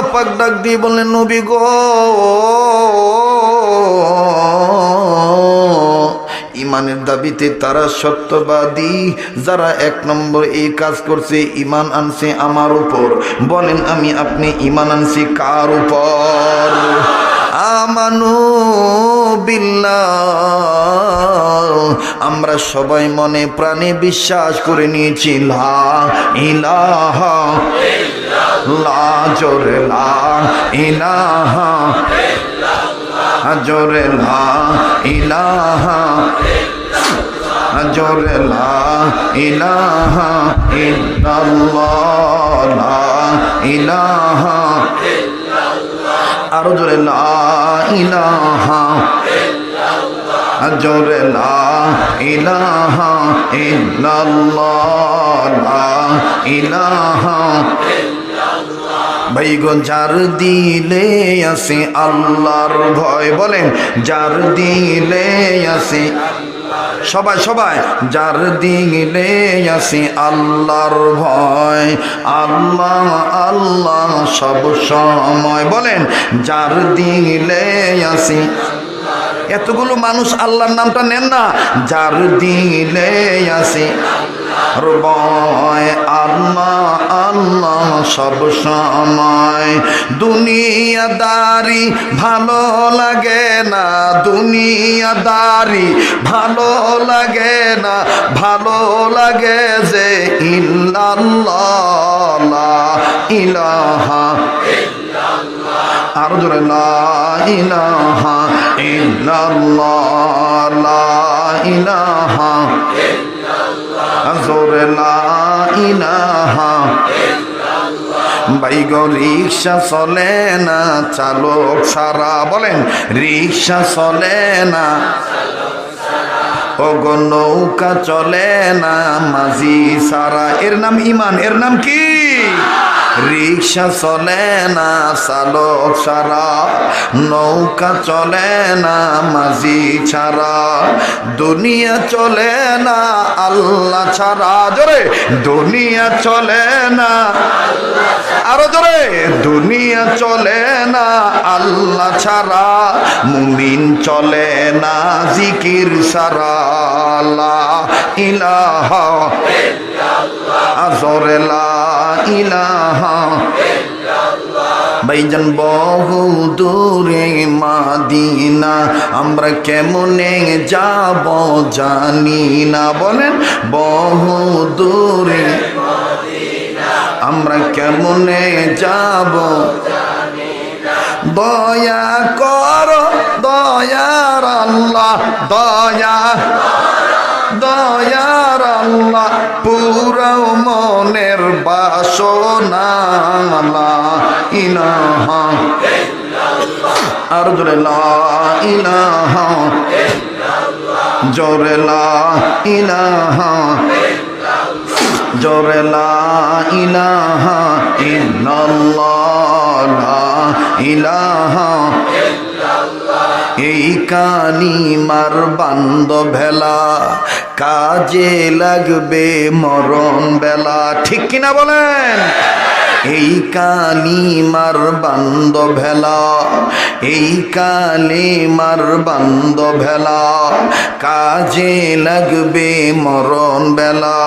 আল্লাহ পাক ডাক দিয়ে বললেন, নবী গো, ইমানের দাবিতে তারা সত্যবাদী। যারা এক নম্বর এই কাজ করছে, ইমান আনছে আমার উপর। বলেন, আমি, আপনি ইমান আনছি কার উপর? আমানু বিল্লাহ। আমরা সবাই মনে প্রাণে বিশ্বাস করে নিয়েছি, লা ইলাহা লা জোরে ইলাহা জোরে ইলাহা জোরে ইলাহা ইল্লাল্লাহ। লা ইলাহা আরও জোরে ইলাহা জোরে ইলাহা ইল্লাল্লাহ। ইলাহা ভাই গো যার দিলে আছে আল্লাহর ভয়, বলেন, যার দিলে আছে সবাই সবাই, যার দিলে আছে আল্লাহর ভয়, আল্লাহ আল্লাহ সব সময়, বলেন, যার দিলে আছে এতগুলো মানুষ আল্লাহর নামটা নেন না, যার দিলে আছে ভয় আল্লাহ আল্লাহ সব সময় দুনিয়াদারি ভালো লাগে না, দুনিয়াদারি ভালো লাগে না, ভালো লাগে যে ইল্লাল্লাহ ইলাহা আর জোরে, লা ইলাহা ইল্লাল্লাহ, লা ইলাহা জোরে ইলাহা বাইগ রিক্সা চলে না, চালক সারা, বলেন, রিক্সা চলে না। ওগো নৌকা চলে না, মাঝি সারা, এর নাম ইমান, এর নাম কি? রিক্সা চলে না, চালক সারা নৌকা চলে না, মাঝি ছাড়া। দুনিয়া চলে না, আল্লাহ ছাড়া। জোরে, দুনিয়া চলে না, আরও জোরে। দুনিয়া চলে না, আল্লাহ ছাড়া। মুমিন চলে না, জিকির সারা ইলাহা আজরে লা ইলাহা ভাইজান, বহু দূরে মাদিনা, আমরা কেমনে যাব জানি না। বলেন, বহু দূরে আমরা কেমনে যাব দয়া কর দয়ার আল্লাহ দয়া দয়ার আল্লাহ বাসনা ইলাহা আর জোরে লা ইলাহা জোরে জোরে লা ইলাহা ইল্লাল্লাহ লা এই বান্দ ভেলা, কাজে লাগবে মরণ বেলা। ঠিক কিনা বলেন? এই কালিমার বান্দ ভেলা, এই কালিমার বান্দ ভেলা, কাজে লাগবে মরণ বেলা।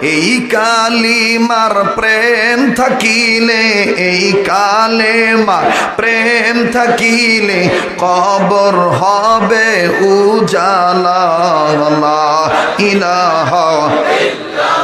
এই কালিমার প্রেম থাকিলে, এই কালেমার প্রেম থাকিলে কবর হবে উজালা। ইলাহা